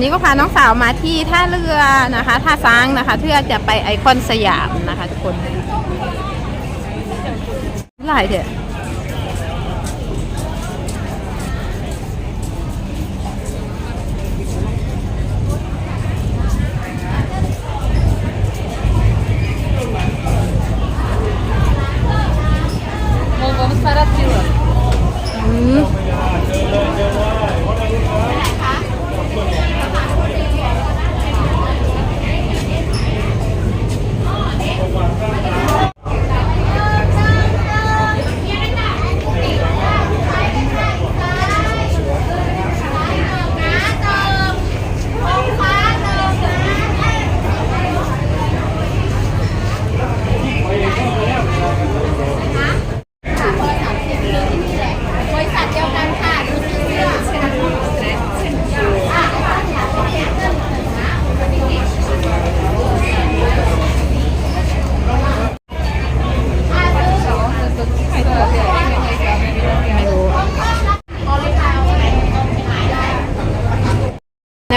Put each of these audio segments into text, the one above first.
นี้ก็พาน้องสาวมาที่ท่าเรือนะคะท่าซ้างนะคะ เพื่อจะไปไอคอนสยามนะคะทุกคนหลายเถอะ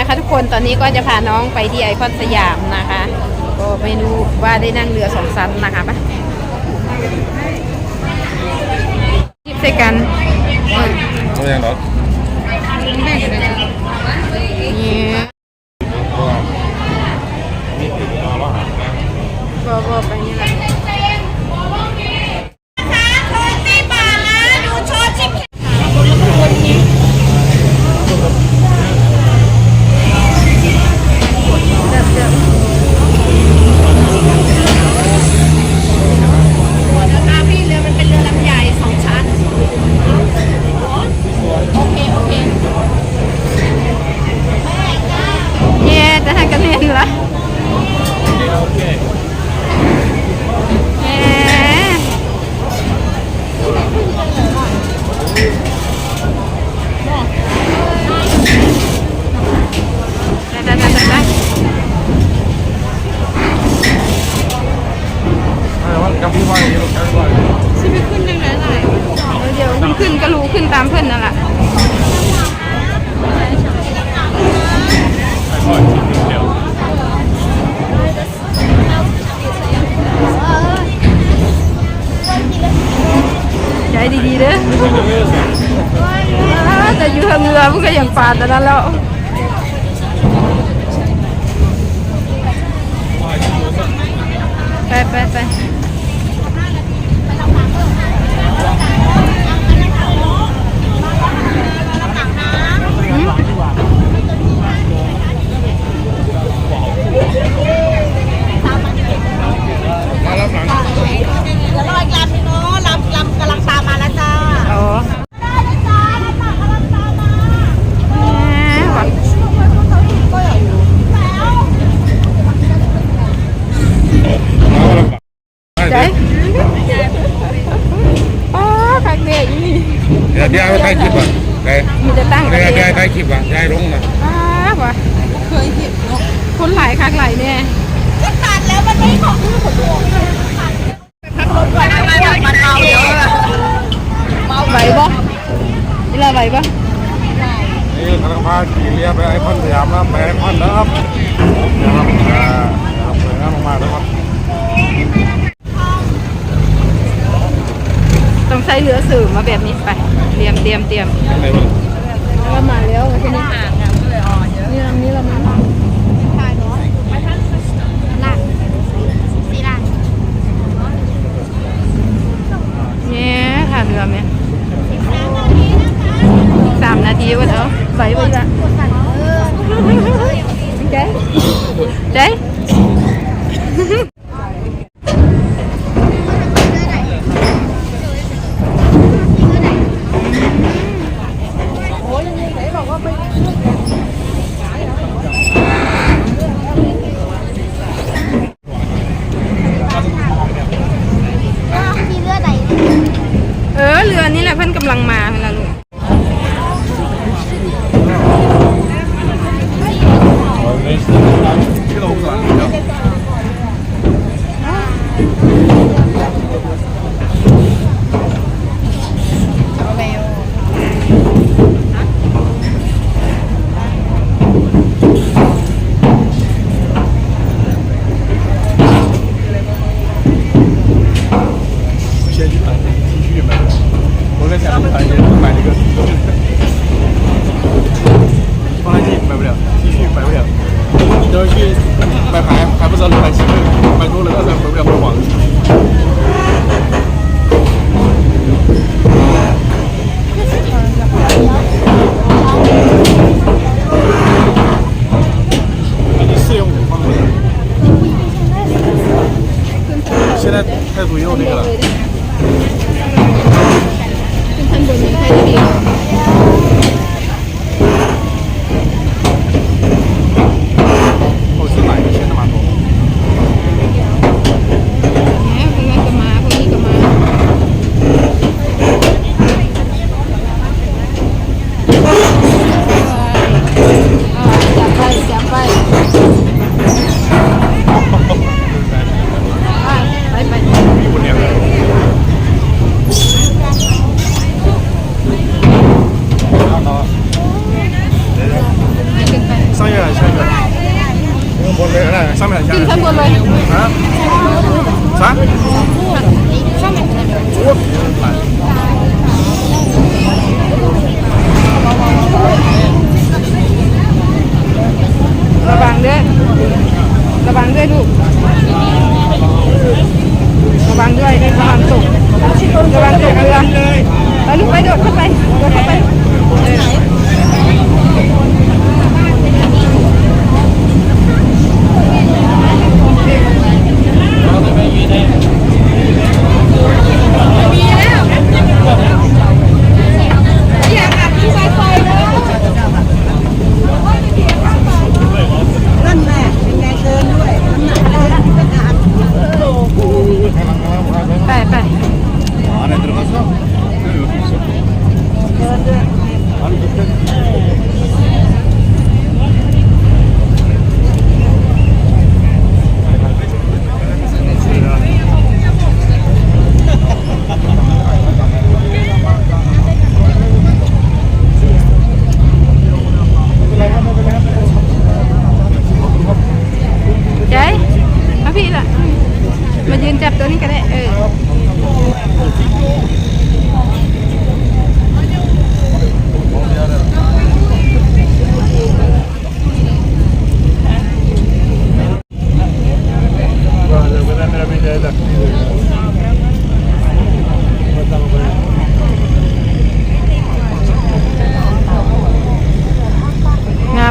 นะคะทุกคนตอนนี้ก็จะพาน้องไปที่ไอคอนสยามนะคะ ก็ไม่รู้ว่าได้นั่งเรือสองชั้นนะคะปะจิบใส่กันอืมไม่ยังหรอกนี่เพราะว่ามีติดต่อแล้วหานะบอบอไปนี่แหละเย่จะทางกันเล่นเหรอ โอเค แหมได้ได้ได้ได้ ไอ้วันกับพี่ว่าอย่างนี้ลูกกับพี่ว่าอย่างนี้ ชีวิตขึ้นยังไงไหนเดี๋ยวมันขึ้นก็รู้ขึ้นตามเพื่อนนั่นแหละ ไอ้พ่อชิมเดียว ใจดีๆเด้อแต่อยู่ทางเรือมันก็อย่างปาดแต่นั้นแล้วไปไปไปหืม มารับหลัง เดี๋ยวรออีกลำนึงเนาะลำลำกำลังตามมาแล้วจ้า อ๋อ ได้เลยจ้าน้ำหนักกำลังตามมา แหมว่ะ มารับหลัง ใจอ๋อคักเด็กนี่ เดี๋ยวเดี๋ยวถ่ายคลิปอะเดี๋ยวมีแต่ตั้งเดี๋กัยนวเอเดี๋ยวงถ่ายคลิปอะยายลงนะอ้าวว่ะเคยเห็นเนาะคนหลายคักหลายเนี่ยก็ตัดแล้วมันไม่ของที่ขนตัวพักรถไว้ทำไมมันเมาเยอะอะไหวบ่นี่ละไหวบ่นี่กำลังพาขี่เรือไปไอคอนสยามนะไปไอคอนนะครับนะครับอ่านะครับสวยงามมากๆเลยครับ ต้องใช้เรือสื่อมาแบบนี้ไป เตรียมเตรียมเตรียมยังไงบ้างเ还还不知道能买几份，买多了那才回不了本啊！啊？啊上面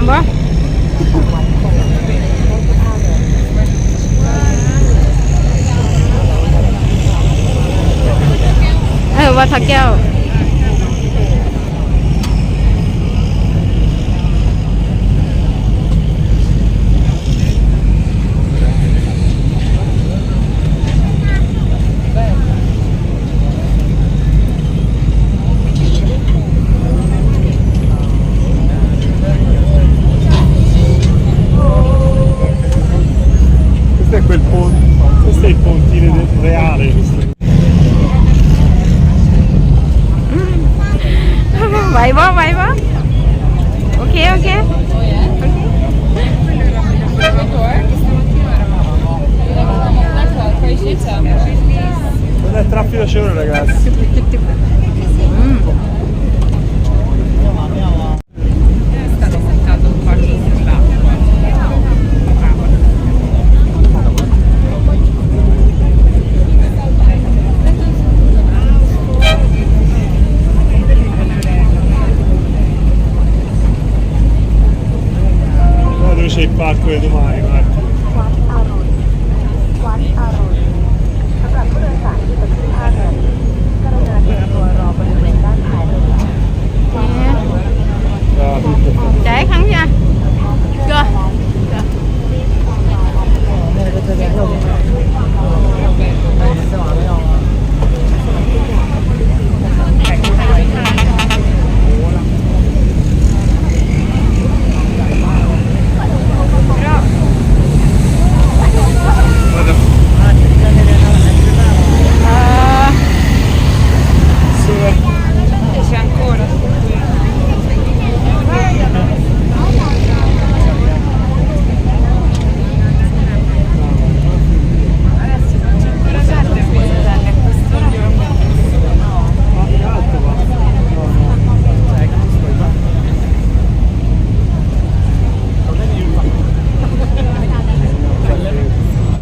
บ่เออวัดพระแก้ว vai, vai, vai, vai. Ok, వైవా viva okay okay Trafigo solo ragazzi. Paco Eduardo.